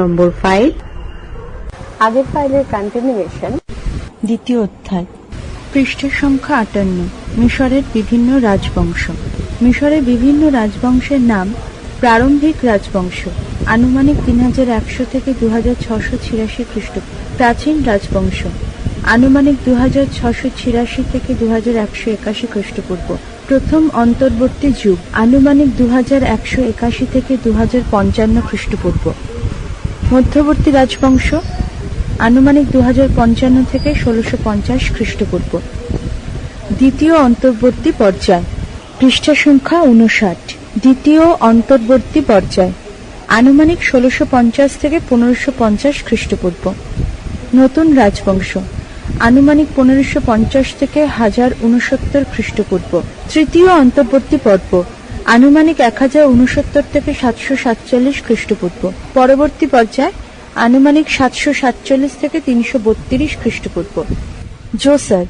নম্বর file. আগের ফাইলের continuation দ্বিতীয় অধ্যায়। পৃষ্ঠা সংখ্যা আটান্ন মিশরের বিভিন্ন রাজবংশ। মিশরের বিভিন্ন রাজবংশের নাম প্রারম্ভিক রাজবংশ। আনুমানিক তিন হাজার একশো থেকে দু হাজার ছশো ছিয়াশি খ্রিস্ট প্রাচীন রাজবংশ। আনুমানিক দু হাজার ছশো ছিয়াশি থেকে দু হাজার একশো একাশি খ্রিস্টপূর্ব। প্রথম অন্তর্বর্তী যুগ। আনুমানিক দু হাজার একশো একাশি থেকে দু হাজার পঞ্চান্ন খ্রিস্টপূর্ব। মধ্যবর্তী রাজবংশ, আনুমানিক দু পঞ্চান্ন থেকে ষোলোশো পঞ্চাশ খ্রিস্টপূর্ব। দ্বিতীয় অন্তর্বর্তী পর্যায়, পৃষ্ঠা সংখ্যা উনষাট দ্বিতীয় অন্তর্বর্তী পর্যায়, আনুমানিক ষোলোশো পঞ্চাশ থেকে পনেরোশো পঞ্চাশ খ্রিস্টপূর্ব। নতুন রাজবংশ, আনুমানিক পনেরোশো পঞ্চাশ থেকে হাজার উনসত্তর খ্রিস্টপূর্ব। তৃতীয় অন্তর্বর্তী পর্ব আনুমানিক এক হাজার উনসত্তর থেকে সাতশো সাতচল্লিশ খ্রিস্টপূর্ব। পরবর্তী পর্যায়, আনুমানিক সাতশো সাতচল্লিশ থেকে তিনশো বত্রিশ খ্রিস্টপূর্ব। জোসার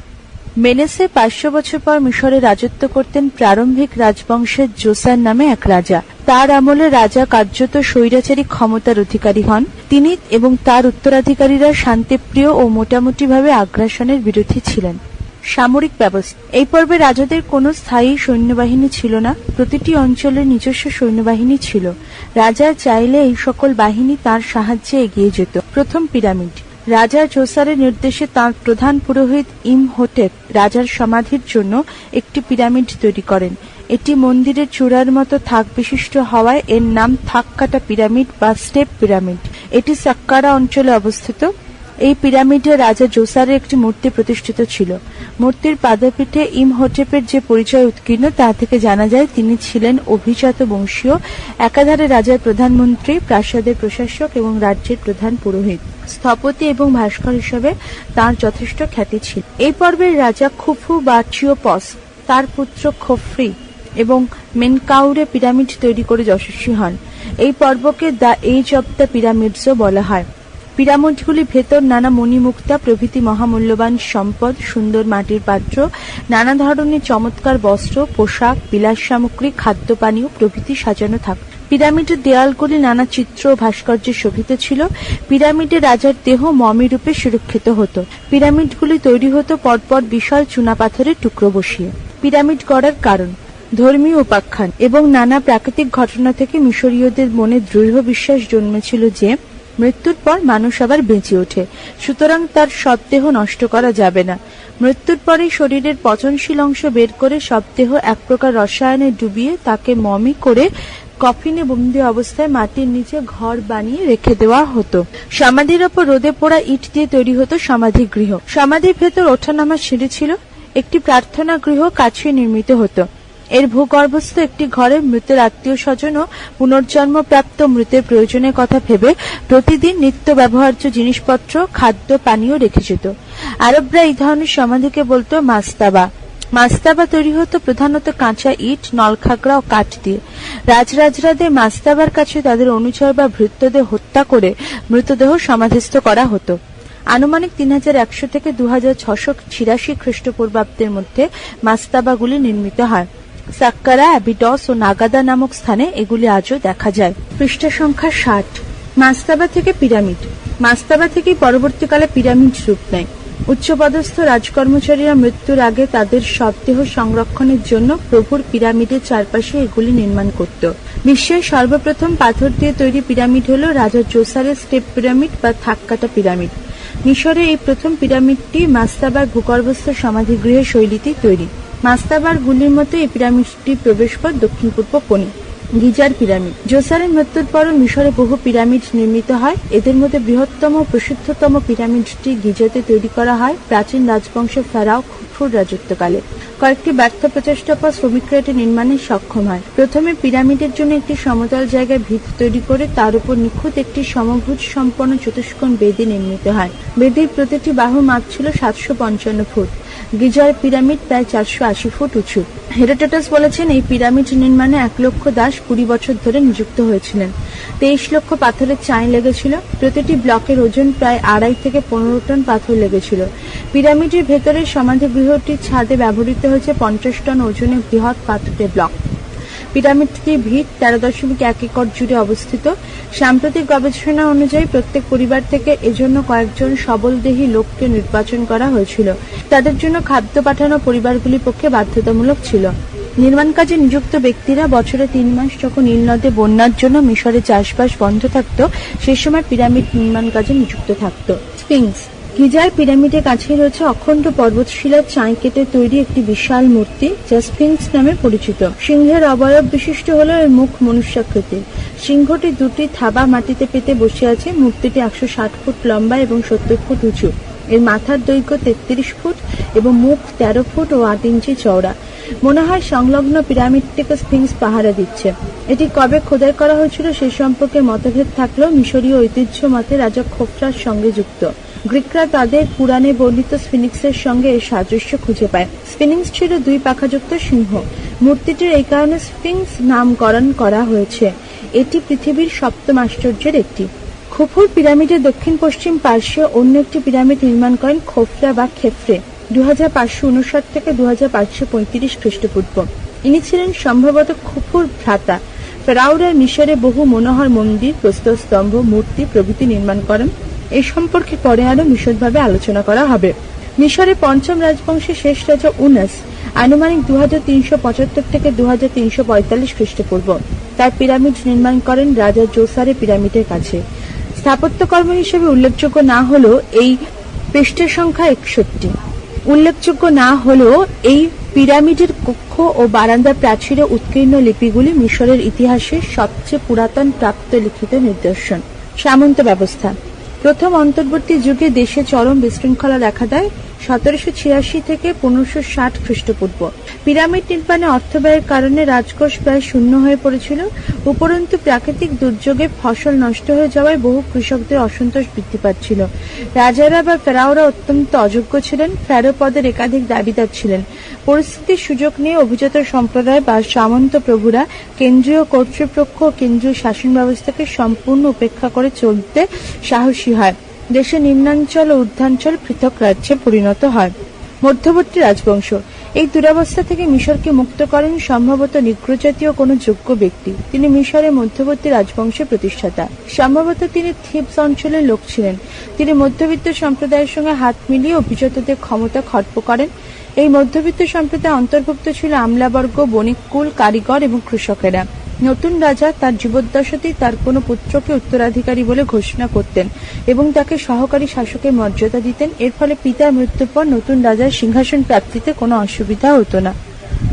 মেনেসে পাঁচশো বছর পর মিশরে রাজত্ব করতেন প্রারম্ভিক রাজবংশের জোসার নামে এক রাজা। তার আমলে রাজা কার্যত স্বৈরাচারী ক্ষমতার অধিকারী হন। তিনি এবং তার উত্তরাধিকারীরা শান্তিপ্রিয় ও মোটামুটিভাবে আগ্রাসনের বিরোধী ছিলেন। সামরিক ব্যবস্থা। এই পর্বে রাজাদের কোনো স্থায়ী সৈন্যবাহিনী ছিল না, প্রতিটি অঞ্চলের নিজস্ব সৈন্যবাহিনী ছিল। রাজা চাইলে এই সকল বাহিনী তার সাহায্যে এগিয়ে যেত। প্রথম পিরামিড। রাজা জোসারের নির্দেশে তাঁর প্রধান পুরোহিত ইমহোটেপ রাজার সমাধির জন্য একটি পিরামিড তৈরি করেন। এটি মন্দিরের চূড়ার মতো থাক বিশিষ্ট হওয়ায় এর নাম থাক কাটা পিরামিড বা স্টেপ পিরামিড। এটি সাক্কারা অঞ্চলে অবস্থিত। এই পিরামিডে রাজা জোসারের একটি মূর্তি প্রতিষ্ঠিত ছিল। মূর্তির পাদপীঠে ইমহোটেপের যে পরিচয় উৎকীর্ণ, তা থেকে জানা যায় তিনি ছিলেন অভিজাত বংশীয়, একাধারে রাজার প্রধানমন্ত্রী, প্রাসাদের প্রশাসক এবং রাজ্যের প্রধান পুরোহিত। স্থপতি এবং ভাস্কর হিসেবে তার যথেষ্ট খ্যাতি ছিল। এই পর্বের রাজা খুফু বা চিওপস তার পুত্র খফরি এবং মেনকাউরে পিরামিড তৈরি করে যশস্বী হন। এই পর্বকে দ্য এজ অব দ্য পিরামিডসও বলা হয়। পিরামিডগুলি ভেতর নানা মণিমুক্তা প্রভৃতি মহামূল্যবান সম্পদ, সুন্দর মাটির পাত্র, নানা ধরনের চমৎকার বস্ত্র, পোশাক, বিলাস সামগ্রী খাদ্য পানীয় প্রভৃতি সাজানো থাক পিরামিডের দেয়ালগুলি নানা চিত্র ও ভাস্কর্যে শোভিত ছিল। পিরামিডে রাজার দেহ মমি রূপে সুরক্ষিত হতো। পিরামিডগুলি তৈরি হতো পরপর বিশাল চুনাপাথরের টুকরো বসিয়ে। পিরামিড গড়ার কারণ, ধর্মীয় উপাখ্যান এবং নানা প্রাকৃতিক ঘটনা থেকে মিশরীয়দের মনে দৃঢ় বিশ্বাস জন্মেছিল যে মৃত্যুর পর মানুষ আবার বেঁচে ওঠে। সুতরাং তার শবদেহ নষ্ট করা যাবে না। মৃত্যুর পরে শরীরের পচনশীল অংশ বের করে শবদেহ এক প্রকার রসায়নে ডুবিয়ে তাকে মমি করে কফিনে বন্দি অবস্থায় মাটির নিচে ঘর বানিয়ে রেখে দেওয়া হতো। সমাধির ওপর রোদে পোড়া ইট দিয়ে তৈরি হতো সমাধি গৃহ। সমাধির ভেতর ওঠানামা সিঁড়ি ছিল। একটি প্রার্থনা গৃহ কাছে নির্মিত হতো। এর ভূগর্ভস্থ একটি ঘরে মৃতের আত্মীয় স্বজন ও পুনর্জন্মপ্রাপ্ত মৃতের প্রয়োজনের কথা ভেবে প্রতিদিন নিত্য ব্যবহার্য জিনিসপত্র, খাদ্য, পানীয় রেখে যেত। আরবরা এই ধরনের সমাধিকে বলতো মাস্তাবা। মাস্তাবা তৈরি হতো প্রধানত কাঁচা ইট, নলখাগড়া ও কাঠ দিয়ে। রাজরাজরাদের মাস্তাবার কাছে তাদের অনুচর বা ভৃত্যদের হত্যা করে মৃতদেহ সমাধিস্থ করা হতো। আনুমানিক তিন হাজার একশো থেকে দু হাজার ছশো ছিয়াশি খ্রিস্টপূর্বাব্দের মধ্যে মাস্তাবাগুলি নির্মিত হয়। সাক্কারা, অ্যাবিডস ও নাগাদা নামক স্থানে এগুলি আজও দেখা যায়। পৃষ্ঠা সংখ্যা ষাট। মাস্তাবা থেকে পিরামিড। মাস্তাবা থেকে পরবর্তীকালে পিরামিড রূপ নেয়। উচ্চপদস্থ রাজকর্মচারীরা মৃত্যুর আগে তাদের শবদেহ সংরক্ষণের জন্য প্রভুর পিরামিডের চারপাশে এগুলি নির্মাণ করত। বিশ্বের সর্বপ্রথম পাথর দিয়ে তৈরি পিরামিড হল রাজা জোসারের স্টেপ পিরামিড বা থাক্কাটা পিরামিড। মিশরে এই প্রথম পিরামিডটি মাস্তাবার ভূগর্ভস্থ সমাধিগৃহের শৈলীতেই তৈরি। মাস্তাবার গুলির মতো এই পিরামিডটির প্রবেশপথ দক্ষিণ পূর্ব কোণে, গিজার পিরামিড। জোসারের মৃত্যুর পরও মিশরে বহু পিরামিড নির্মিত হয়। এদের মধ্যে বৃহত্তম, প্রসিদ্ধতম পিরামিডটি গিজাতে তৈরি করা হয়। প্রাচীন রাজবংশের ফেরাও খুফুর রাজত্বকালে। কয়েকটি ব্যর্থ প্রচেষ্টার পর শ্রমিকরা এটি নির্মাণে সক্ষম হয়। প্রথমে পিরামিডের জন্য একটি সমতল জায়গায় ভিত তৈরি করে তার উপর নিখুঁত একটি সমভুজ সম্পন্ন চতুষ্কোণ বেদি নির্মিত হয়। বেদির প্রতিটি বাহুর মাপ ছিল সাতশো পঞ্চান্ন ফুট। গিজার পিরামিড প্রায় চারশো আশি ফুট উঁচু। হেরোটেটাস বলেছেন, এই পিরামিড নির্মাণে এক লক্ষ দাস কুড়ি বছর ধরে নিযুক্ত হয়েছিলেন। তেইশ লক্ষ পাথরের চাই লেগেছিল। প্রতিটি ব্লকের ওজন প্রায় আড়াই থেকে পনেরো টন পাথর লেগেছিল। পিরামিডের ভেতরে সমাধি গৃহটির ছাদে ব্যবহৃত হয়েছে পঞ্চাশ টন ওজনের বৃহৎ পাথরের ব্লক। পিরামিডটির ভিত তেরো দশমিক এক একর জুড়ে অবস্থিত। সাম্প্রতিক গবেষণা অনুযায়ী প্রত্যেক পরিবার থেকে এজন্য কয়েকজন সবলদেহী লোককে নির্বাচন করা হয়েছিল। তাদের জন্য খাদ্য পাঠানো পরিবারগুলির পক্ষে বাধ্যতামূলক ছিল। নির্মাণ কাজে নিযুক্ত ব্যক্তিরা বছরে তিন মাস যখন নীল নদে বন্যার জন্য মিশরে চাষবাস বন্ধ থাকত, সে সময় পিরামিড নির্মাণ কাজে নিযুক্ত থাকত। স্পিংস গিজার পিরামিডের কাছেই রয়েছে অখণ্ড পর্বতশিলার চাই কেটে তৈরি একটি বিশাল মূর্তি, যা স্পিংস নামে পরিচিত। সিংহের অবয়ব বিশিষ্ট হল এর মুখ মনুষ্যাকৃতির। সিংহটি দুটি থাবা মাটিতে পেতে বসে আছে। মূর্তিটি একশো ষাট ফুট লম্বা এবং সত্তর ফুট উঁচু। এর মাথার দৈর্ঘ্য তেত্রিশ ফুট এবং মুখ তেরো ফুট ও আট ইঞ্চি চওড়া। মনে হয় সংলগ্ন পিরামিডটিকে স্ফিংস পাহারা দিচ্ছে। এটি কবে খোদাই করা হয়েছিল সে সম্পর্কে মতভেদ থাকলেও মিশরীয় ঐতিহ্য মতে রাজা খোফরার সঙ্গে যুক্ত। গ্রিকরা তাদের পুরাণে বর্ণিত স্ফিনিক্সের সঙ্গে এর সাদৃশ্য খুঁজে পায়। স্ফিনিক্স ছিল দুই পাখাযুক্ত সিংহ। মূর্তিটির এই কারণে স্ফিংস নামকরণ করা হয়েছে। এটি পৃথিবীর সপ্তম আশ্চর্যের একটি। খুফুর পিরামিডের দক্ষিণ পশ্চিম পার্শ্বে অন্য একটি পিরামিড নির্মাণ করেন খোফরা বা খেফরে দু হাজার পাঁচশো উনষাট থেকে দু হাজার পাঁচশো পঁয়ত্রিশ খ্রিস্টপূর্ব। ইনি ছিলেন সম্ভবত খুফুর ভ্রাতা। ফেরাউরার মিশরে বহু মনোহর মন্দির প্রস্তরস্তম্ভ মূর্তি প্রভৃতি নির্মাণ করেন। এই সম্পর্কে পরে আরও বিশদভাবে আলোচনা করা হবে। মিশরে পঞ্চম রাজবংশের শেষ রাজা উনাস আনুমানিক দু হাজার তিনশো পঁচাত্তর থেকে দুহাজার তিনশো পঁয়তাল্লিশ খ্রিস্টপূর্ব। তার পিরামিড নির্মাণ করেন রাজা জোসারে পিরামিডের কাছে। স্থাপত্যকর্ম হিসেবে উল্লেখযোগ্য না হলেও এই পৃষ্ঠের সংখ্যা একষট্টি। উল্লেখযোগ্য না হলেও এই পিরামিডের কক্ষ ও বারান্দা প্রাচীরে উৎকীর্ণ লিপিগুলি মিশরের ইতিহাসের সবচেয়ে পুরাতন প্রাপ্ত লিখিত নিদর্শন। সামন্ত ব্যবস্থা। প্রথম অন্তর্বর্তী যুগে দেশে চরম বিশৃঙ্খলা দেখা দেয় সতেরোশো ছিয়াশি থেকে পনেরোশো ষাট খ্রিস্টপূর্ব। পিরামিড নির্মাণে অর্থ ব্যয়ের কারণে রাজকোষ প্রায় শূন্য হয়ে পড়েছিল। উপরন্তু প্রাকৃতিক দুর্যোগে ফসল নষ্ট হয়ে যাওয়ায় বহু কৃষকদের অসন্তোষ বৃদ্ধি পাচ্ছিল। রাজারা বা ফেরাওরা অত্যন্ত অযোগ্য ছিলেন, ফেরো পদের একাধিক দাবিদার ছিলেন। পরিস্থিতির সুযোগ নিয়ে অভিজাত সম্প্রদায় বা সামন্ত প্রভুরা কেন্দ্রীয় কর্তৃপক্ষ কেন্দ্রীয় শাসন ব্যবস্থাকে সম্পূর্ণ উপেক্ষা করে চলতে সাহসী হয়। দেশের নিম্নাঞ্চল ও ঊর্ধ্বাঞ্চল পৃথক রাজ্যে পরিণত হয়। মধ্যবর্তী রাজবংশ। এই দুরাবস্থা থেকে মিশরকে মুক্ত করেন সম্ভবত নিগ্রজাতীয় কোনো যোগ্য ব্যক্তি। তিনি মিশরের মধ্যবর্তী রাজবংশের প্রতিষ্ঠাতা। সম্ভবত তিনি থিপস অঞ্চলের লোক ছিলেন। তিনি মধ্যবিত্ত সম্প্রদায়ের সঙ্গে হাত মিলিয়ে অভিজাতদের ক্ষমতা খর্ব করেন। এই মধ্যবিত্ত সম্প্রদায় অন্তর্ভুক্ত ছিল আমলাবর্গ বণিককুল কারিগর এবং কৃষকেরা। নতুন রাজা তার জীবদ্দশাতেই তার কোনো পুত্রকে উত্তরাধিকারী বলে ঘোষণা করতেন এবং তাকে সহকারী শাসকের মর্যাদা দিতেন। এর ফলে পিতার মৃত্যুর পর নতুন রাজার সিংহাসন প্রাপ্তিতে কোনো অসুবিধা হতো না।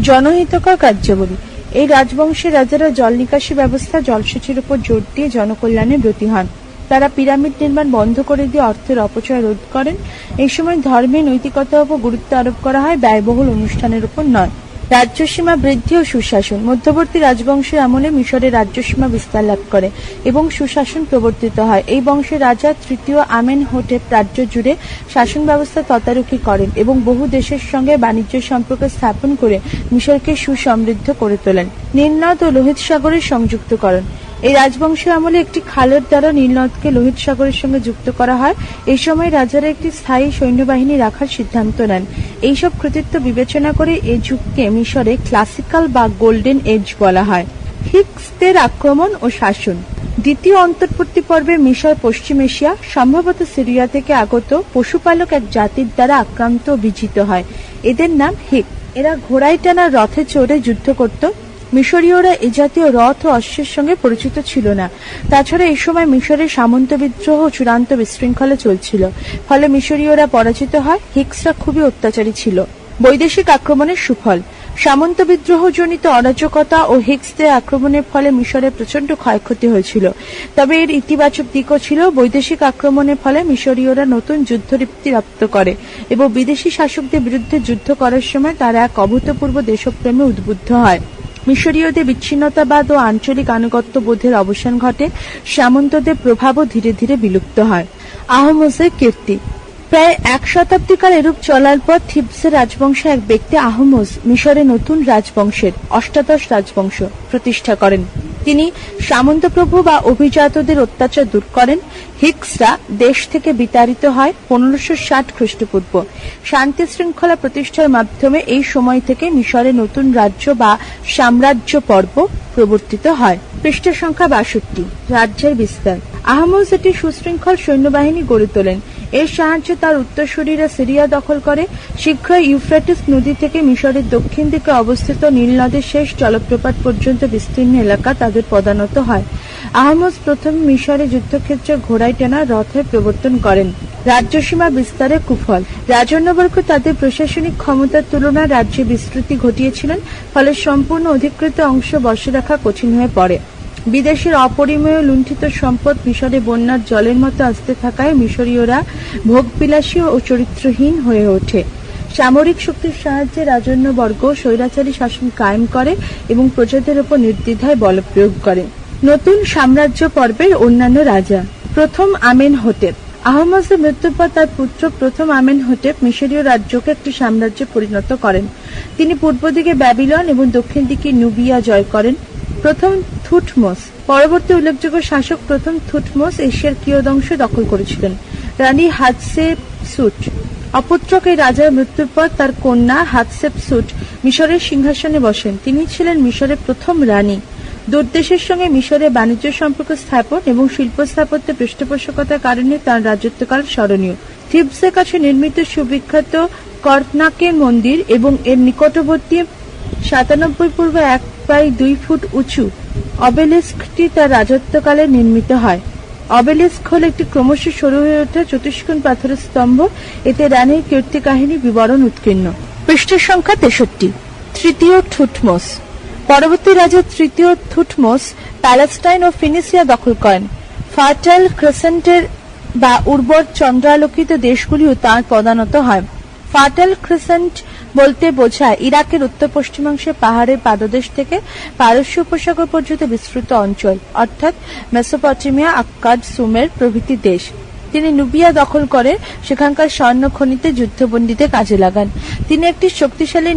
জনহিতকর কার্যাবলী। এই রাজবংশের রাজারা জল নিকাশি ব্যবস্থা, জলসেচের উপর জোর দিয়ে জনকল্যাণে ব্রতী হন। তারা পিরামিড নির্মাণ বন্ধ করে দিয়ে অর্থের অপচয় রোধ করেন। এই সময় ধর্মের নৈতিকতার উপর গুরুত্ব আরোপ করা হয়, ব্যয়বহুল অনুষ্ঠানের উপর নয়। রাজ্যসীমা বৃদ্ধি ও সুশাসন। মধ্যবর্তী রাজবংশের আমলে মিশরে রাজ্যসীমা বিস্তার লাভ করে এবং সুশাসন প্রবর্তিত হয়। এই বংশের রাজা তৃতীয় আমেন হোটেপ রাজ্য জুড়ে শাসন ব্যবস্থা তদারকি করেন এবং বহু দেশের সঙ্গে বাণিজ্য সম্পর্ক স্থাপন করে মিশরকে সুসমৃদ্ধ করে তোলেন। নীলনদ ও লোহিত সাগরের সংযুক্তকরণ এই রাজবংশের আমলে একটি খালের দ্বারা নীলনদকে লোহিত সাগরের সঙ্গে যুক্ত করা হয়। এই সময় রাজারা একটি স্থায়ী সৈন্যবাহিনী রাখার সিদ্ধান্ত নেন। এইসব কৃতিত্ব বিবেচনা করে এই যুগকে মিশরে ক্লাসিক্যাল বা গোল্ডেন এজ বলা হয়। হিক্সদের আক্রমণ ও শাসন। দ্বিতীয় অন্তর্বর্তী পর্বে মিশর পশ্চিম এশিয়া, সম্ভবত সিরিয়া থেকে আগত পশুপালক এক জাতির দ্বারা আক্রান্ত বিজিত হয়। এদের নাম হিক এরা ঘোড়ায় টানা রথে চড়ে যুদ্ধ করত। মিশরীয়রা এ জাতীয় রথ ও অশ্বের সঙ্গে পরিচিত ছিল না। তাছাড়া এই সময় মিশরের সামন্ত বিদ্রোহ চূড়ান্ত বিশৃঙ্খলা চলছিল। ফলে মিশরীয়রা পরাজিত হয়, হিক্সরা খুবই অত্যাচারী ছিল। বৈদেশিক আক্রমণের সুফল। সামন্ত বিদ্রোহজনিত অরাজকতা ও হিক্সদের আক্রমণের ফলে মিশরে প্রচণ্ড ক্ষয়ক্ষতি হয়েছিল। তবে এর ইতিবাচক দিকও ছিল, বৈদেশিক আক্রমণের ফলে মিশরীয়রা নতুন যুদ্ধরীপ্তি রপ্ত করে এবং বিদেশি শাসকদের বিরুদ্ধে যুদ্ধ করার সময় তারা এক অভূতপূর্ব দেশপ্রেমে উদ্বুদ্ধ হয়। মিশরীয়দের বিচ্ছিন্নতাবাদ ও আঞ্চলিক আনুগত্য বোধের অবসান ঘটে, সামন্তদের প্রভাবও ধীরে ধীরে বিলুপ্ত হয়। আহমসের কীর্তি। প্রায় এক শতাব্দীকাল এরূপ চলার পর থিবসের রাজবংশে এক ব্যক্তি আহমস মিশরে নতুন রাজবংশের অষ্টাদশ রাজবংশ প্রতিষ্ঠা করেন। তিনি সামন্তপ্রভু বা অভিজাতদের অত্যাচার দূর করেন। হিক্সরা দেশ থেকে বিতাড়িত হয় পনেরোশো ষাট খ্রিস্টপূর্ব। শান্তি শৃঙ্খলা প্রতিষ্ঠার মাধ্যমে এই সময় থেকে মিশরে নতুন রাজ্য বা সাম্রাজ্য পর্ব প্রবর্তিত হয়। পৃষ্ঠ সংখ্যা বাষট্টি, রাজ্যের বিস্তার। আহমদ একটি সুশৃঙ্খল সৈন্যবাহিনী গড়ে তোলেন। এর সাহায্যে তার উত্তরসূরিরা সিরিয়া দখল করে, শীঘ্রই ইউফ্রেটিস নদী থেকে মিশরের দক্ষিণ দিকে অবস্থিত নীল নদের শেষ জলপ্রপাত পর্যন্ত বিস্তীর্ণ এলাকা তাদের পদানত হয়। আহমদ প্রথম মিশরে যুদ্ধক্ষেত্রে ঘোড়ায় টানা রথের প্রবর্তন করেন। রাজ্যসীমা বিস্তারে কুফল। রাজন্যবর্গ তাদের প্রশাসনিক ক্ষমতার তুলনায় রাজ্যে বিস্তৃতি ঘটিয়েছিলেন, ফলে সম্পূর্ণ অধিকৃত অংশ বসে রাখা কঠিন হয়ে পড়ে। বিদেশের অপরিমেয় লুণ্ঠিত সম্পদ মিশরে বন্যার জলের মতো আসতে থাকায় মিশরীয়রা ভোগবিলাসী ও চরিত্রহীন হয়ে ওঠে। সামরিক শক্তির সাহায্যে রাজন্যবর্গ স্বৈরাচারী শাসন কায়েম করে এবং প্রজাদের উপর নির্দ্বিধায় বলপ্রয়োগ করে। নতুন সাম্রাজ্য পর্বের অন্যান্য রাজা। প্রথম আমেন হোটেপ আহমদের মৃত্যুর পর তার পুত্র প্রথম আমেন হোটেপ মিশরীয় রাজ্যকে একটি সাম্রাজ্যে পরিণত করেন। তিনি পূর্ব দিকে ব্যাবিলন এবং দক্ষিণ দিকে নুবিয়া জয় করেন। প্রথম থুটমোস। পরবর্তী উল্লেখযোগ্য শাসক প্রথম থুটমোস এশিয়ার কিয়দংশ দখল করেছিলেন। রানী হাতসেপ সুট অপুত্রক এই রাজার মৃত্যুর পর তার কন্যা হাতসেপ সুট মিশরের সিংহাসনে বসেন। তিনি ছিলেন মিশরের প্রথম রানী। দূরদেশের সঙ্গে মিশরে বাণিজ্য সম্পর্ক স্থাপন এবং শিল্প স্থাপত্যের পৃষ্ঠপোষকতার কারণে তার রাজত্বকাল স্মরণীয়। থিবসের কাছে নির্মিত সুবিখ্যাত কর্তনাকের মন্দির এবং এর নিকটবর্তী সাতানব্বই পূর্ব এক বাই দুই ফুট উঁচু। অবেলিস্কটি তার রাজত্বকালে নির্মিত হয়। অবেলিস্ক হল একটি ক্রমশ সরু হয়ে ওঠা চতুষ্কোণ পাথরের স্তম্ভ। এতে রানীর কীর্তি কাহিনী বিবরণ উৎকীর্ণ। পৃষ্ঠের সংখ্যা তেষট্টি। তৃতীয় থুটমোস পরবর্তী রাজা তৃতীয় থুটমোস প্যালেস্টাইন ও ফিনিসিয়া দখল করেন। ফার্টাইল ক্রেসেন্টের বা উর্বর চন্দ্রালোকিত দেশগুলিও তাঁর প্রধানত হয়। ফার্টাইল ক্রিসেন্ট বলতে বোঝায় ইরাকের উত্তর পশ্চিমাংশে পাহাড়ের পাদদেশ থেকে পারস্য উপসাগর পর্যন্ত বিস্তৃত অঞ্চল, অর্থাৎ মেসোপটেমিয়া, আক্কাদ, সুমের প্রভৃতি দেশ। তিনি নুবিয়া দখল করে সেখানকার স্বর্ণ খনিতে যুদ্ধবন্দীতে কাজে লাগান। তিনি একটি শক্তিশালী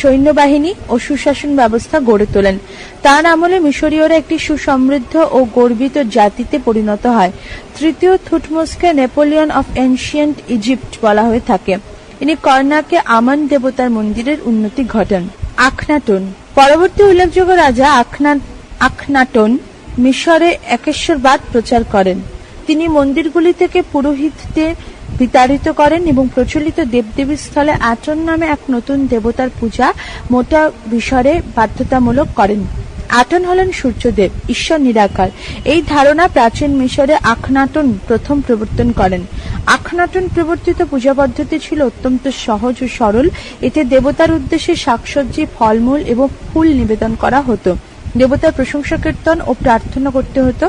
সৈন্যবাহিনী ও সুশাসন ব্যবস্থা গড়ে তোলেন। তার আমলে মিশরীয়রা একটি সুসমৃদ্ধ ও গর্বিত জাতিতে পরিণত হয়। তৃতীয় থুটমোসকে নেপোলিয়ন অফ এনশিয়েন্ট ইজিপ্ট বলা হয়ে থাকে। ইনি কর্ণাকে আমান দেবতার মন্দিরের উন্নতি ঘটান। আখনাটন পরবর্তী উল্লেখযোগ্য রাজা আখনা আখনাটন মিশরে একেশ্বরবাদ প্রচার করেন। তিনি মন্দিরগুলি থেকে পুরোহিতদের বিতাড়িত করেন এবং প্রচলিত দেবদেবীর স্থলে আটন নামে এক নতুন দেবতার পূজা মোটা বিষরে বাধ্যতামূলক করেন। আটন হলেন সূর্যদেব, ঈশ্বর নিরাকার। এই ধারণা প্রাচীন মিশরে আখনাটন প্রথম প্রবর্তন করেন। আখনাটন প্রবর্তিত পূজা পদ্ধতি ছিল অত্যন্ত সহজ ও সরল। এতে দেবতার উদ্দেশ্যে শাকসবজি, ফলমূল এবং ফুল নিবেদন করা হতো। দেবতার প্রশংসা কীর্তন ও প্রার্থনা করতে হতো।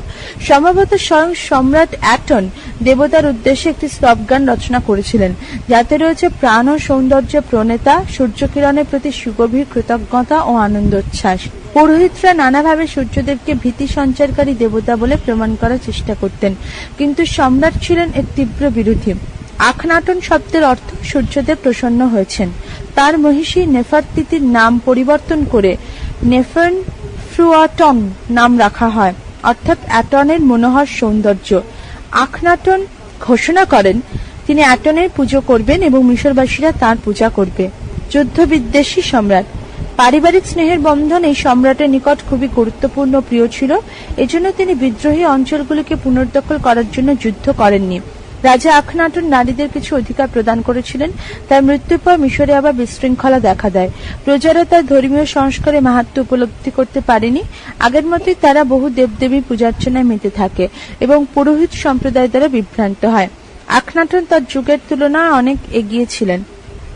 সম্ভবত স্বয়ং সম্রাট অ্যাটন দেবতার উদ্দেশ্যে একটি স্তবগান রচনা করেছিলেন। যাতে রয়েছে প্রাণ ও সৌন্দর্য প্রণেতা, সূর্যকিরণের প্রতি সুগভীর কৃতজ্ঞতা ও আনন্দোচ্ছ্বাস। পুরোহিতরা নানাভাবে সূর্যদেবকে ভীতি সঞ্চারকারী দেবতা বলে প্রমাণ করার চেষ্টা করতেন। কিন্তু সম্রাট ছিলেন এর তীব্র বিরোধী। আখনাটন শব্দের অর্থ সূর্যদেব প্রসন্ন হয়েছেন। তার মহিষী নেফারতিতির নাম পরিবর্তন করে নেফার্ন ফ্রুয়াটন নাম রাখা হয়, অর্থাৎ অ্যাটনের মনোহর সৌন্দর্য। আখনাটন ঘোষণা করেন, তিনি অ্যাটনের পুজো করবেন এবং মিশরবাসীরা তার পূজা করবে। যুদ্ধবিদ্বেষী সম্রাট। পারিবারিক স্নেহের বন্ধন এই সম্রাটের নিকট খুবই গুরুত্বপূর্ণ প্রিয় ছিল, এজন্য তিনি বিদ্রোহী অঞ্চলগুলিকে পুনর্দখল করার জন্য যুদ্ধ করেননি। রাজা আখনাটন নারীদের কিছু অধিকার প্রদান করেছিলেন, তার মৃত্যুর পর মিশরে আবার বিশৃঙ্খলা দেখা দেয়। প্রজারা তার ধর্মীয় সংস্কারে মাহাত্ম উপলব্ধি করতে পারেনি, আগের মতোই তারা বহু দেবদেবী পূজার্চনায় মেতে থাকে এবং পুরোহিত সম্প্রদায় দ্বারা বিভ্রান্ত হয়। আখনাটন তার যুগের তুলনায় অনেক এগিয়ে ছিলেন।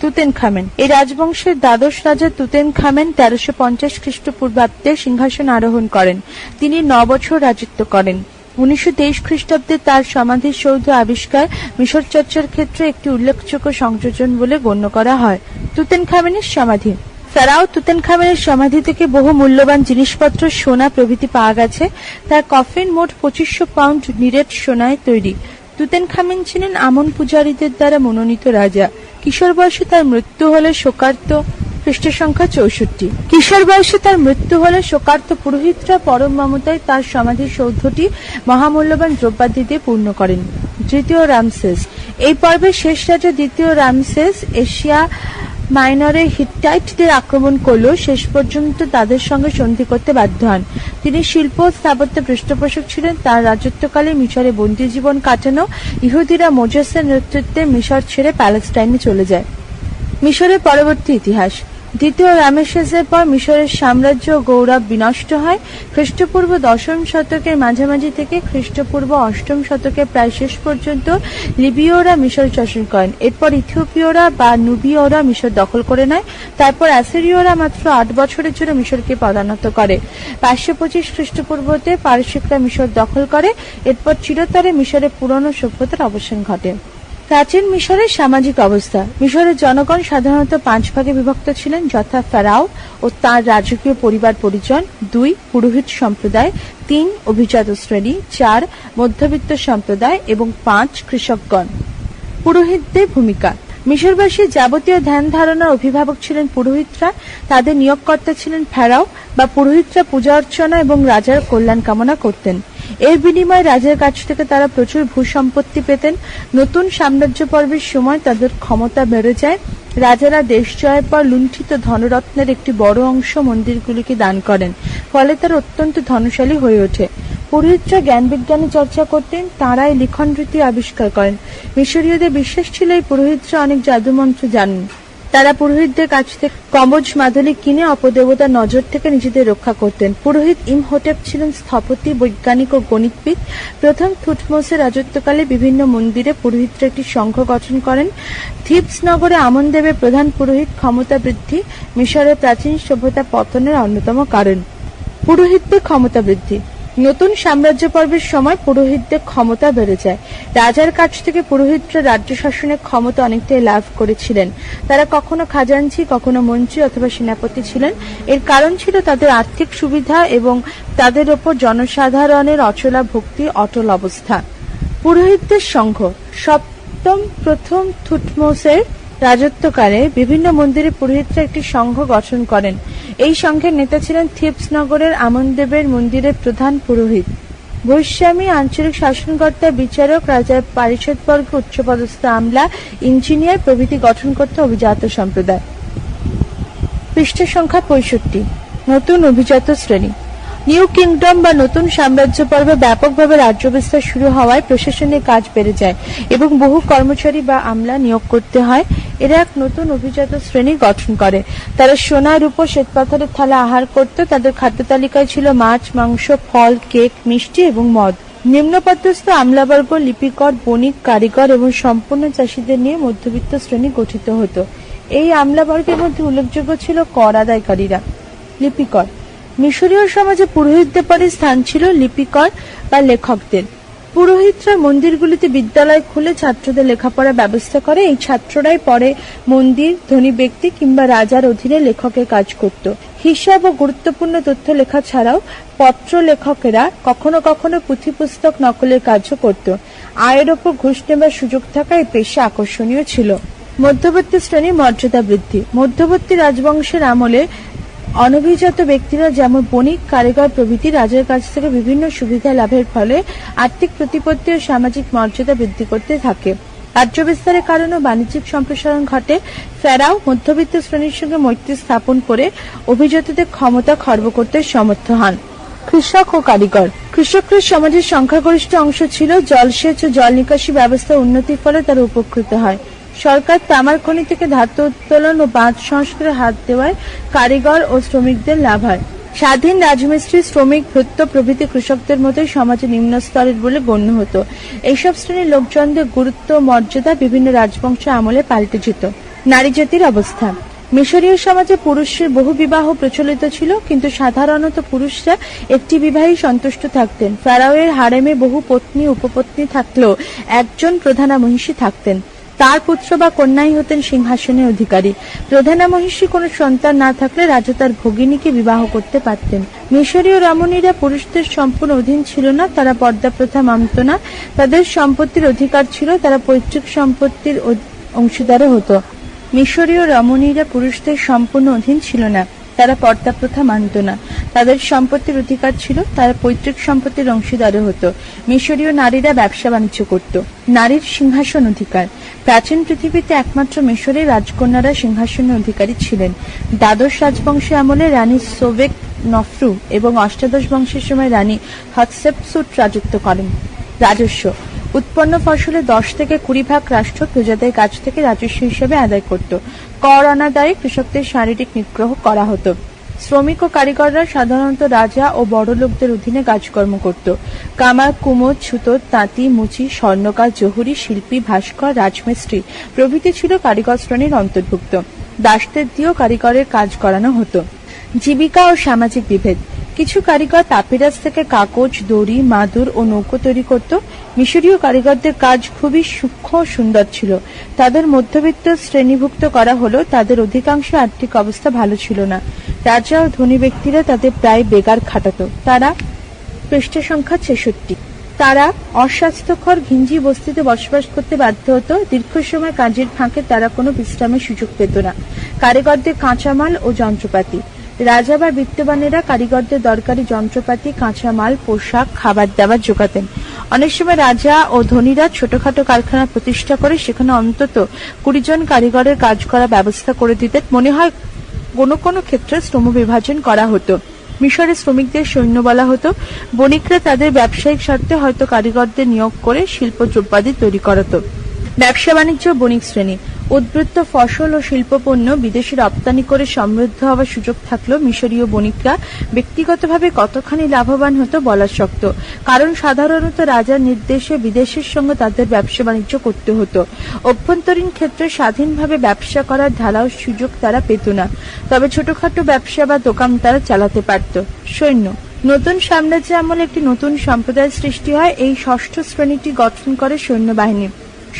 তুতেন খামেন এই রাজবংশের দ্বাদশ রাজা তুতেন খামেন তেরোশো পঞ্চাশ খ্রিস্টপূর্বাব্দে সিংহাসন আরোহণ করেন। তিনি ন বছর রাজত্ব করেন। উনিশশো তেইশ খ্রিস্টাব্দে তার সমাধিসৌধ আবিষ্কার মিশর চর্চার ক্ষেত্রে একটি উল্লেখযোগ্য সংযোজন বলে গণ্য করা হয়। তুতেন খামেনের সমাধি। ফেরাও তুতেন খামেনের সমাধি থেকে বহু মূল্যবান জিনিসপত্র, সোনা প্রভৃতি পাওয়া গেছে। তার কফিন মোট পঁচিশশো পাউন্ড নিরেট সোনায় তৈরি। তুতেন খামেন ছিলেন আমন পূজারীদের দ্বারা মনোনীত রাজা। কিশোর বয়সে তার মৃত্যু হলে শোকার্ত খ্রিস্ট সংখ্যা চৌষট্টি। কিশোর বয়সে তার মৃত্যু হলে শোকার্ত পুরোহিতরা পরম মমতায় তার সমাধি সৌধটি মহামূল্যবান দ্রব্যাদি দিয়ে পূর্ণ করেন। তৃতীয় রামসেস। এই পর্বের শেষ রাজা দ্বিতীয় রামসেস এশিয়া মাইনরে হিটটাইটদের আক্রমণ করলেও শেষ পর্যন্ত তাদের সঙ্গে সন্ধি করতে বাধ্য হন। তিনি শিল্প স্থাপত্যে পৃষ্ঠপোষক ছিলেন, তার রাজত্বকালে মিশরে বন্দী জীবন কাটানো ইহুদিরা মোজেসের নেতৃত্বে মিশর ছেড়ে প্যালেস্টাইনে চলে যায়। মিশরের পরবর্তী ইতিহাস। দ্বিতীয় রামেশেসের পর মিশরের সাম্রাজ্য গৌরব বিনষ্ট হয়। খ্রিস্টপূর্ব দশম শতকের মাঝামাঝি থেকে খ্রিস্টপূর্ব অষ্টম শতকের প্রায় শেষ পর্যন্ত লিবীয়রা মিশর শাসন করেন। এরপর ইথিওপীয়রা বা নুবীয়রা মিশর দখল করে নেয়। তারপর অ্যাসিরীয়রা মাত্র আট বছরের জন্য মিশরকে পদানত করে। পাঁচশো পঁচিশ খ্রিস্টপূর্বতে পারসিকরা মিশর দখল করে। এরপর চিরতরে মিশরের পুরনো সভ্যতার অবসান ঘটে। প্রাচীন মিশরের সামাজিক অবস্থা। মিশরের জনগণ সাধারণত পাঁচ ভাগে বিভক্ত ছিলেন, যথা ফেরাও ও তার রাজকীয় পরিবার পরিজন, দুই, পুরোহিত সম্প্রদায়, তিন, অভিজাত শ্রেণি, চার, মধ্যবিত্ত সম্প্রদায় এবং পাঁচ, কৃষকগণ। পুরোহিতদের ভূমিকা। মিশরবাসীর যাবতীয় ধ্যান ধারণার অভিভাবক ছিলেন পুরোহিতরা। তাদের নিয়োগকর্তা ছিলেন ফেরাও বা পুরোহিতরা পূজা অর্চনা এবং রাজার কল্যাণ কামনা করতেন। এর বিনিময়ে রাজার কাছ থেকে তারা প্রচুর ভূসম্পত্তি পেতেন। নতুন সাম্রাজ্য পর্বের সময় তাদের ক্ষমতা বেড়ে যায়। রাজারা দেশ জয়ের পর লুণ্ঠিত ধনরত্নের একটি বড় অংশ মন্দিরগুলিকে দান করেন, ফলে তারা অত্যন্ত ধনশালী হয়ে ওঠে। পুরোহিতরা জ্ঞান বিজ্ঞানে চর্চা করতেন, তাঁরাই লিখন রীতি আবিষ্কার করেন। মিশরীয়দের বিশ্বাস ছিল এই পুরোহিতরা অনেক জাদুমন্ত্র জানেন। তারা পুরোহিতদের কাছ থেকে কবচ মাদুলি কিনে অপদেবতার নজর থেকে নিজেদের রক্ষা করতেন। পুরোহিত ইমহোটেপ ছিলেন স্থপতি, বৈজ্ঞানিক ও গণিতবিদ। প্রথম থুটমোসের রাজত্বকালে বিভিন্ন মন্দিরে পুরোহিতরা একটি সংঘ গঠন করেন। থিপস নগরে আমন দেবের প্রধান পুরোহিত ক্ষমতা বৃদ্ধি মিশরের প্রাচীন সভ্যতা পতনের অন্যতম কারণ। পুরোহিতদের ক্ষমতা বৃদ্ধি। নতুন সাম্রাজ্য পর্বের সময় পুরোহিতদের ক্ষমতা বেড়ে যায়। রাজার কাছ থেকে পুরোহিতরা রাজ্য শাসনের ক্ষমতা অনেকটাই লাভ করেছিলেন। তারা কখনো খাজাঞ্চি, কখনো মন্ত্রী অথবা সেনাপতি ছিলেন। এর কারণ ছিল তাদের আর্থিক সুবিধা এবং তাদের ওপর জনসাধারণের অচলা ভক্তি, অটল অবস্থা। পুরোহিতদের সংঘ সপ্তম প্রথম থুটমোসের রাজত্বকালে বিভিন্ন মন্দিরে পুরোহিতরা একটি সংঘ গঠন করেন। এই সংঘের নেতা ছিলেন থিপস নগরের আমনদেবের মন্দিরের প্রধান পুরোহিত। বৈশ্যামী আঞ্চলিক শাসনকর্তা বিচারক রাজার পারিষদবর্গ উচ্চপদস্থ আমলা, ইঞ্জিনিয়ার প্রভৃতি গঠন করতে অভিজাত সম্প্রদায়। পৃষ্ঠ সংখ্যা পঁয়ষট্টি। নতুন অভিজাত শ্রেণি। নিউ কিংডম বা নতুন সাম্রাজ্য পর্বে ব্যাপকভাবে রাজ্য বিস্তার শুরু হওয়ায় প্রশাসনের কাজ বেড়ে যায় এবং বহু কর্মচারী বা আমলা নিয়োগ করতে হয়। এরা এক নতুন অভিজাত শ্রেণি গঠন করে। তারা সোনার উপর শ্বেতপাথরের থালা আহার করত। তাদের খাদ্য তালিকায় ছিল মাছ, মাংস, ফল, কেক, মিষ্টি এবং মদ। নিম্নপদস্থ আমলাবর্গ লিপিকর, বণিক, কারিগর এবং সম্পূর্ণ চাষিদের নিয়ে মধ্যবিত্ত শ্রেণি গঠিত হতো। এই আমলাবর্গের মধ্যে উল্লেখযোগ্য ছিল কর আদায়কারীরা, লিপিকর। মিশরীয় সমাজে পুরোহিতদের পরে স্থান ছিল লিপিকর বা লেখকদের। পুরোহিতরা মন্দিরগুলিতে বিদ্যালয় খুলে ছাত্রদের লেখাপড়ার ব্যবস্থা করে। এই ছাত্ররাই পরে মন্দির, ধনী ব্যক্তি কিংবা রাজার অধীনে লেখকের কাজ করত। হিসাব ও গুরুত্বপূর্ণ তথ্য লেখা ছাড়াও পত্র লেখকেরা কখনো কখনো পুঁথি পুস্তক নকলের কাজও করত। আয়ের ওপর ঘুষ নেবার সুযোগ থাকা এই পেশা আকর্ষণীয় ছিল। মধ্যবর্তী শ্রেণি মর্যাদা বৃদ্ধি। মধ্যবর্তী রাজবংশের আমলে অনভিজাত ব্যক্তিরা যেমন বণিক, কারিগর প্রভৃতি রাজার কাছ থেকে বিভিন্ন সুবিধা লাভের ফলে আর্থিক প্রতিপত্তি ও সামাজিক মর্যাদা বৃদ্ধি করতে থাকে। রাজ্য বিস্তারের কারণে বাণিজ্যিক সম্প্রসারণ ঘটে, ফেরাও মধ্যবিত্ত শ্রেণির সঙ্গে মৈত্রী স্থাপন করে অভিজাতদের ক্ষমতা খর্ব করতে সমর্থ হন। কৃষক ও কারিগর। কৃষকরা সমাজের সংখ্যাগরিষ্ঠ অংশ ছিল জলসেচ ও জল নিকাশি ব্যবস্থার উন্নতির ফলে তারা উপকৃত হয়। সরকার তামার খনি থেকে ধাতু উত্তোলন ও বাঁধ সংস্কারে হাত দেওয়ায় কারিগর ও শ্রমিকদের লাভ হয়। স্বাধীন রাজমিস্ত্রি, শ্রমিক, ভৃত্য প্রভৃতি কৃষকদের মতোই সমাজে নিম্ন স্তরের বলে গণ্য হতো। এইসব শ্রেণির লোকজনদের গুরুত্ব মর্যাদা বিভিন্ন রাজবংশ আমলে পাল্টে যেত। নারী জাতির অবস্থা। মিশরীয় সমাজে পুরুষের বহু বিবাহ প্রচলিত ছিল, কিন্তু সাধারণত পুরুষরা একটি বিবাহেই সন্তুষ্ট থাকতেন। ফেরাওয়ের হারেমে বহু পত্নী, উপপত্নী থাকলেও একজন প্রধানা মহিষী থাকতেন। তার পুত্র বা কন্যাই হতেন সিংহাসনের অধিকারী। প্রধানা মহিষী কোনো সন্তান না থাকলে রাজা তার ভগিনীকে বিবাহ করতে পারতেন। মিশরীয় রমণীরা পুরুষদের সম্পূর্ণ অধীন ছিল না, তারা পর্দা প্রথা মানত না। তাদের সম্পত্তির অধিকার ছিল, তারা পৈতৃক সম্পত্তির অংশীদারও হতো। মিশরীয় রমণীরা পুরুষদের সম্পূর্ণ অধীন ছিল না। তারা পর্দা প্রথা মানত না। তাদের সম্পত্তির অধিকার ছিল, তারা পৈতৃক সম্পত্তির অংশীদারও হতো। মিশরীয় নারীরা ব্যবসা বাণিজ্য করত। নারীর সিংহাসন অধিকার। প্রাচীন পৃথিবীতে একমাত্র মিশরের রাজকন্যারা সিংহাসনের অধিকারী ছিলেন। দ্বাদশ রাজবংশে আমলে রানী সোভেক নফরু এবং অষ্টাদশ বংশের সময় রানী হৎসেপসুট রাজত্ব করেন। রাজস্ব। উৎপন্ন ফসলে দশ থেকে কুড়ি ভাগ রাষ্ট্র প্রজাদের কাছ থেকে রাজস্ব হিসেবে আদায় করত। কর অনাদায়ে কৃষকদের শারীরিক নিগ্রহ করা হতো। শ্রমিক ও কারিগররা সাধারণত রাজা ও বড় লোকদের অধীনে কাজকর্ম করত। কামার কুমোদ ছুতোর, তাঁতি, মুচি, স্বর্ণকার, জহুরি, শিল্পী, ভাস্কর, রাজমিস্ত্রি প্রভৃতি ছিল কারিগর শ্রেণির অন্তর্ভুক্ত। দাসদের দিয়েও কারিগরের কাজ করানো হতো। জীবিকা ও সামাজিক বিভেদ। কিছু কারিগর পাপিরাস থেকে কাগজ, দড়ি, মাদুর ও নৌকো তৈরি করত। মিশরীয় কারিগরদের কাজ খুবই সূক্ষ্ম ও সুন্দর ছিল। তাদের মধ্যবিত্ত শ্রেণীভুক্ত করা হলো তাদের অধিকাংশ আর্থিক অবস্থা ভালো ছিল না। রাজা ও ধনী ব্যক্তিরা তাদের প্রায় বেগার খাটাত। তারা পৃষ্ঠ সংখ্যা ছেষট্টি। তারা অস্বাস্থ্যকর ঘিঞ্জি বস্তিতে বসবাস করতে বাধ্য হতো। দীর্ঘ সময় কাজের ফাঁকে তারা কোনো বিশ্রামের সুযোগ পেত না। কারিগরদের কাঁচামাল ও যন্ত্রপাতি। রাজা বা বিত্তবানেরা কারিগরদের দরকারি যন্ত্রপাতি, কাঁচামাল, পোশাক, খাবার দাবার যোগাতেন। অনেক সময় রাজা ও ধনীরা ছোটখাটো কারখানা প্রতিষ্ঠা করে সেখানে অন্তত কুড়ি জন কারিগরের কাজ করার ব্যবস্থা করে দিতেন। মনে হয় কোনো কোনো ক্ষেত্রে শ্রম বিভাজন করা হতো। মিশরে শ্রমিকদের সৈন্য বলা হতো। বণিকরা তাদের ব্যবসায়িক স্বার্থে হয়তো কারিগরদের নিয়োগ করে শিল্প দ্রব্যাদি তৈরি করাতো। ব্যবসা বাণিজ্য বণিক শ্রেণি। উদ্বৃত্ত ফসল ও শিল্পপণ্য বিদেশে রপ্তানি করে সমৃদ্ধ হওয়ার সুযোগ থাকলেও মিশরীয় বণিকরা ব্যক্তিগতভাবে কতখানি লাভবান হতো বলা শক্ত। কারণ সাধারণত রাজার নির্দেশে বিদেশের সঙ্গে তাদের ব্যবসা বাণিজ্য করতে হতো। অভ্যন্তরীণ ক্ষেত্রে স্বাধীনভাবে ব্যবসা করার ঢালাও সুযোগ তারা পেত না। তবে ছোটখাটো ব্যবসা বা দোকান তারা চালাতে পারত। সৈন্য। নতুন সাম্রাজ্য আমলে একটি নতুন সম্প্রদায়ের সৃষ্টি হয়, এই ষষ্ঠ শ্রেণীটি গঠন করে সৈন্যবাহিনী।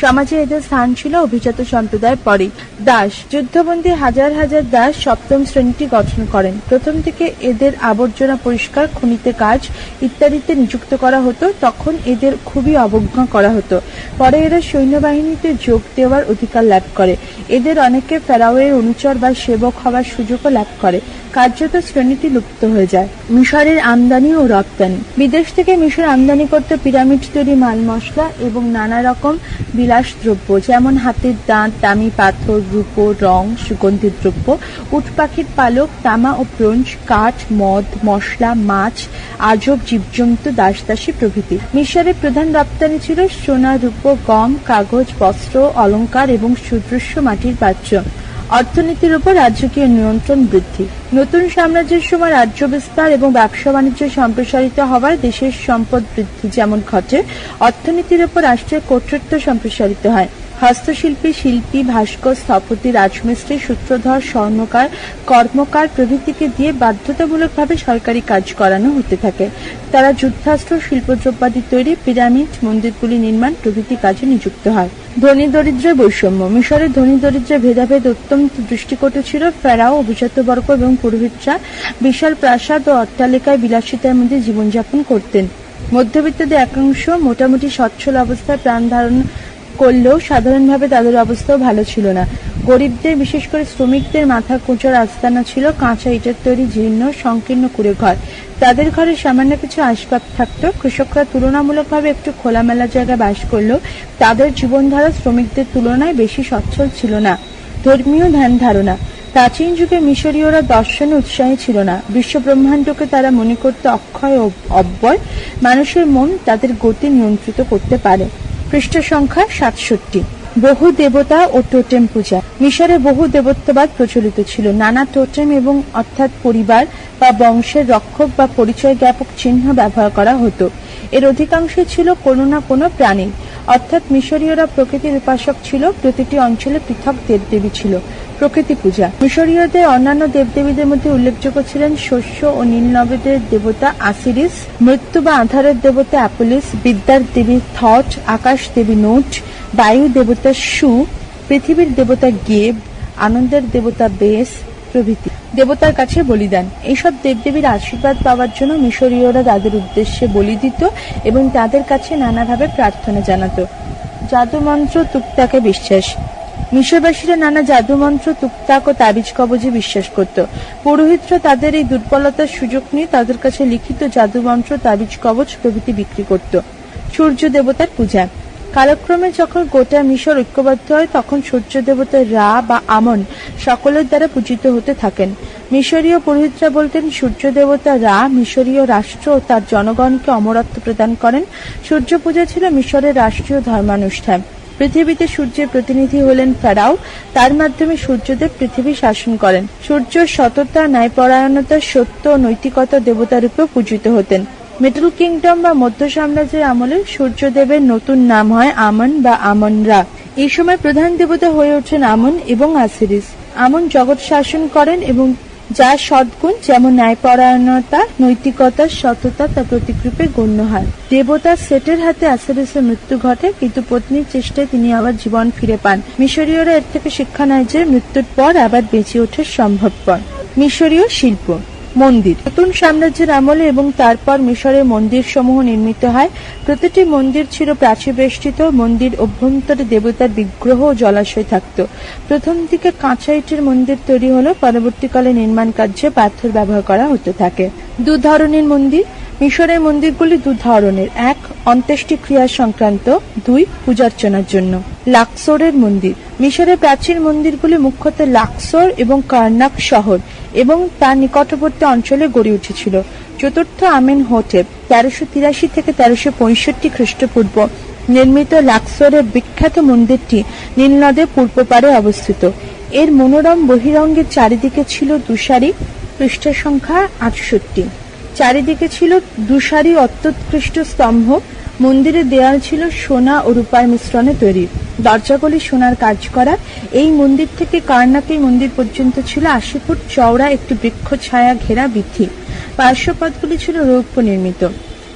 সমাজে এদের স্থান ছিল অভিজাত সম্প্রদায়ের পরে দাস, যুদ্ধবন্দী হাজার হাজার দাস সপ্তম শ্রেণীটি গঠন করেন। প্রথম থেকে এদের আবর্জনা পরিষ্কার, খনিতে কাজ ইত্যাদিতে নিযুক্ত করা হতো। তখন এদের খুবই অবজ্ঞা করা হতো। পরে এরা সৈন্যবাহিনীতে যোগ দেওয়ার অধিকার লাভ করে। এদের অনেকে ফেরাওয়ের অনুচর বা সেবক হওয়ার সুযোগও লাভ করে। কার্যত শ্রেণীটি লুপ্ত হয়ে যায়। মিশরের আমদানি ও রপ্তানি। বিদেশ থেকে মিশর আমদানি করত পিরামিড তৈরি মাল মশলা এবং নানা রকম বিলাস দ্রব্য যেমন হাতের দাঁত, দামি পাথর, রূপো, রং, সুগন্ধি দ্রব্য, উট পাখির পালক, তামা ও ব্রোঞ্জ, কাঠ, মদ, মশলা, মাছ, আজব জীবজন্তু, দাসদাসী প্রভৃতি। মিশরের প্রধান রপ্তানি ছিল সোনা, রূপো, গম, কাগজ, বস্ত্র, অলংকার এবং সুদৃশ্য মাটির পাত্র। অর্থনীতির উপর রাজকীয় নিয়ন্ত্রণ বৃদ্ধি। নতুন সাম্রাজ্যের সময় রাজ্য বিস্তার এবং ব্যবসা বাণিজ্য সম্প্রসারিত হওয়ায় দেশের সম্পদ বৃদ্ধি যেমন ঘটে, অর্থনীতির উপর রাষ্ট্রের কর্তৃত্ব সম্প্রসারিত হয়। হস্তশিল্পী, শিল্পী, ভাস্কর, স্থপতি, রাজমিস্ত্রি, সূত্রধর, স্বর্ণকার, কর্মকার প্রভৃতিকে দিয়ে বাধ্যতামূলকভাবে সরকারি কাজ করানো হতে থাকে। তারা যুদ্ধাস্ত্র, শিল্পদ্রব্যাদি তৈরি, পিরামিড, মন্দিরগুলি নির্মাণ প্রভৃতি কাজে নিযুক্ত হয়। ধনী দরিদ্রে বৈষম্য। মিশরের ধনী দরিদ্রের ভেদাভেদ অত্যন্ত দৃষ্টিকটু ছিল। ফেরাও অভিজাতবর্গ এবং পুরোহিতরা বিশাল প্রাসাদ ও অট্টালিকায় বিলাসিতার মধ্যে জীবনযাপন করতেন। মধ্যবিত্তদের একাংশ মোটামুটি সচ্ছল অবস্থায় প্রাণ ধারণ করলেও সাধারণভাবে তাদের অবস্থাও ভালো ছিল না। গরিবদের, বিশেষ করে শ্রমিকদের, মাথা কোঁচার আস্তানা ছিল, কাঁচা ইটের তৈরি জীর্ণ, সংকীর্ণ কুড়ে ঘর। তাদের ঘরে সামান্য কিছু আসবাব থাকতো। কৃষকরা তুলনামূলকভাবে একটু খোলামেলা জায়গায় বাস করলেও তাদের জীবনধারা শ্রমিকদের তুলনায় বেশি সচ্ছল ছিল না। ধর্মীয় ধ্যান ধারণা। প্রাচীন যুগে মিশরীয়রা দর্শনে উৎসাহী ছিল না। বিশ্ব ব্রহ্মাণ্ডকে তারা মনে করতে অক্ষয় অব্যয় মানুষের মন তাদের গতি নিয়ন্ত্রিত করতে পারে। পৃষ্ঠ সংখ্যা সাতষট্টি। বহু দেবতা ও টোটেম পূজা। মিশরে বহু দেবত্ববাদ প্রচলিত ছিল। নানা টোটেম এবং অর্থাৎ পরিবার বা বংশের রক্ষক বা পরিচয় জ্ঞাপক চিহ্ন ব্যবহার করা হতো। এর অধিকাংশ ছিল কোনো না কোনো প্রাণী। অর্থাৎ মিশরীয়রা প্রকৃতির উপাসক ছিল, প্রতিটি অঞ্চলে পৃথক দেবদেবী ছিল। প্রকৃতি পূজা। মিশরীয়দের অন্যান্য দেবদেবীদের মধ্যে উল্লেখযোগ্য ছিলেন শস্য ও নীলনবেদের দেবতা আসিরিস মৃত্যু বা আধারের দেবতা অ্যাপোলিস, বিদ্যার দেবী থট, আকাশ দেবী নোট, বায়ু দেবতা সু, পৃথিবীর দেবতা গেব, আনন্দের দেবতা বেস প্রভৃতি। দেবতার কাছে বলিদান। এইসব দেবদেবীর আশীর্বাদ পাওয়ার জন্য মিশরীয়রা তাদের উদ্দেশ্যে বলি দিত এবং তাদের কাছে নানাভাবে প্রার্থনা জানাতো। জাদুমন্ত্র তুক্তাকে বিশ্বাস। মিশরবাসীরা নানা জাদুমন্ত্র, তুকতাক ও তাবিজ কবজে বিশ্বাস করত। পুরোহিতরা তাদের এই দুর্বলতার সুযোগ নিয়ে তাদের কাছে লিখিত জাদুমন্ত্র, তাবিজ কবচ প্রভৃতি বিক্রি করত। সূর্য দেবতার পূজা। কালক্রমে যখন গোটা মিশর ঐক্যবদ্ধ হয়, তখন সূর্য দেবতা রা বা আমন সকলের দ্বারা পূজিত হতে থাকেন। মিশরীয় পুরোহিতরা বলতেন, সূর্য দেবতা রা মিশরীয় রাষ্ট্র ও তার জনগণকে অমরত্ব প্রদান করেন। সূর্য পূজা ছিল মিশরের রাষ্ট্রীয় ধর্মানুষ্ঠান। পৃথিবীতে সূর্যের প্রতিনিধি হলেন ফেরাও। তার মাধ্যমে সূর্যদেব পৃথিবী শাসন করেন। সূর্য সততা, ন্যায়পরায়ণতা, সত্য নৈতিকতা দেবতা রূপে পূজিত হতেন। মিডল কিংডম বা মধ্য সাম্রাজ্যের আমলে সূর্যদেবের নতুন নাম হয় আমন বা আমনরা। এই সময় প্রধান দেবতা হয়ে ওঠেন আমন এবং আসিরিস আমন জগৎ শাসন করেন এবং যা সদ্গুণ, যেমন ন্যায়পরায়ণতা নৈতিকতা সততা তা প্রতীকরূপে গণ্য হয়। দেবতা সেটের হাতে আসিরিসের মৃত্যু ঘটে, কিন্তু পত্নীর চেষ্টায় তিনি আবার জীবন ফিরে পান। মিশরীয়রা এর থেকে শিক্ষা নেয় যে মৃত্যুর পর আবার বেঁচে ওঠা সম্ভবপর। মিশরীয় শিল্প মন্দির। নতুন সাম্রাজ্যের আমলে এবং তারপর মিশরে মন্দির সমূহ নির্মিত হয়। প্রতিটি মন্দির ছিল প্রাচীর বেষ্টিত মন্দির অভ্যন্তরে দেবতার বিগ্রহ ও জলাশয় থাকত। প্রথম দিকে কাঁচা ইটের মন্দির তৈরি হলো পরবর্তীকালে নির্মাণ কার্যে পাথর ব্যবহার করা হতে থাকে। দু ধরনের মন্দির। মিশরের মন্দিরগুলি দু ধরনের। এক অন্ত্যেষ্টি ক্রিয়া সংক্রান্ত। দুই পূজার্চনার জন্য। লাক্সোরের মন্দির। মিশরের প্রাচীন মন্দিরগুলি মুখ্যত লাক্সোর এবং কার্নাক শহর এবং তার নিকটবর্তী অঞ্চলে গড়ে উঠেছিল। চতুর্থ আমেন হোটেপ তেরোশো তিরাশি থেকে তেরোশো পঁয়ষট্টি খ্রিস্টপূর্ব নির্মিত লাক্সোরের বিখ্যাত মন্দিরটি নীলনদের পূর্ব পারে অবস্থিত। এর মনোরম বহিরঙ্গের চারিদিকে ছিল দুসারি পৃষ্ঠা সংখ্যা আটষট্টি। চারিদিকে ছিল দুসারি অত্যুৎকৃষ্ট স্তম্ভ মন্দিরের দেয়াল ছিল সোনা ও রূপার মিশ্রণে তৈরি। দরজাগুলি সোনার কাজ করা। এই মন্দির থেকে কার্নাকি মন্দির পর্যন্ত ছিল আশি ফুট চওড়া একটি বৃক্ষ ছায়া ঘেরা বৃদ্ধি পার্শ্বপথগুলি ছিল রৌপ্য নির্মিত।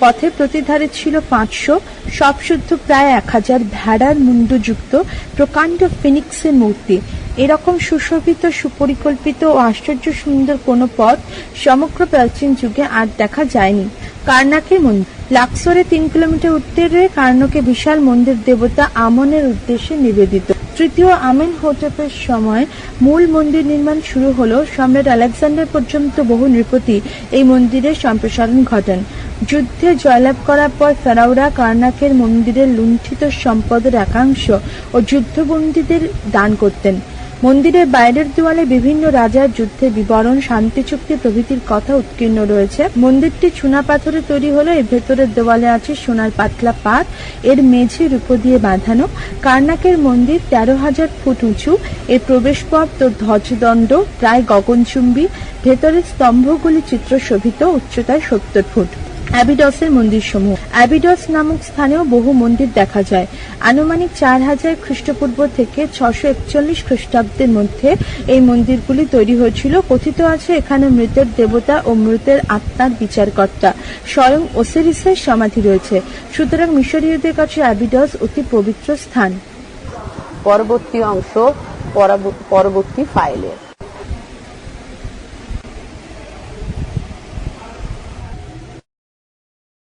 পথের প্রতিধারে ছিল পাঁচশো সব শুদ্ধ প্রায় এক হাজার ভেড়ার মুন্ডযুক্ত প্রকাণ্ড ফিনিক্সের মূর্তি। এরকম সুশোভিত, সুপরিকল্পিত ও আশ্চর্য সুন্দর কোনো পথ সমগ্র প্রাচীন যুগে আর দেখা যায়নি। কার্নাকের মন্দির লাক্সরে তিন কিলোমিটার উত্তরে কার্নকে বিশাল মন্দির দেবতা আমনের উদ্দেশ্যে নিবেদিত। তৃতীয় আমেন হোটেপের সময় মূল মন্দির নির্মাণ শুরু হলো সম্রাট আলেকজান্ডার পর্যন্ত বহু নৃপতি এই মন্দিরের সম্প্রসারণ ঘটান। যুদ্ধে জয়লাভ করার পর ফেরাউরা কার্নাকের মন্দিরের লুণ্ঠিত সম্পদের একাংশ ও যুদ্ধবন্দীদের দান করতেন। মন্দিরের বাইরের দেওয়ালে বিভিন্ন রাজার যুদ্ধের বিবরণ, শান্তি চুক্তি প্রভৃতির কথা উৎকীর্ণ রয়েছে। মন্দিরটি চুনা পাথরে তৈরি হলে এর ভেতরের দেওয়ালে আছে সোনার পাতলা পাত এর মেঝে রূপো দিয়ে বাঁধানো। কার্নাকের মন্দির তেরো হাজার ফুট উঁচু। এর প্রবেশপথ ও ধ্বজদণ্ড প্রায় গগনচুম্বী। ভেতরের স্তম্ভগুলি চিত্রশোভিত, উচ্চতায় সত্তর ফুট। অ্যাবিডসের মন্দির সমূহ অ্যাবিডস নামক স্থানেও বহু মন্দির দেখা যায়। আনুমানিক চার হাজার খ্রিস্টপূর্ব থেকে ছশো একচল্লিশ খ্রিস্টাব্দের মধ্যে এই মন্দিরগুলি তৈরি হয়েছিল। কথিত আছে এখানে মৃতের দেবতা ও মৃতের আত্মার বিচারকর্তা। স্বয়ং ওসেরিসের সমাধি রয়েছে। সুতরাং মিশরীয়দের কাছে অ্যাবিডস অতি পবিত্র স্থান। পরবর্তী অংশ পরবর্তী ফাইলে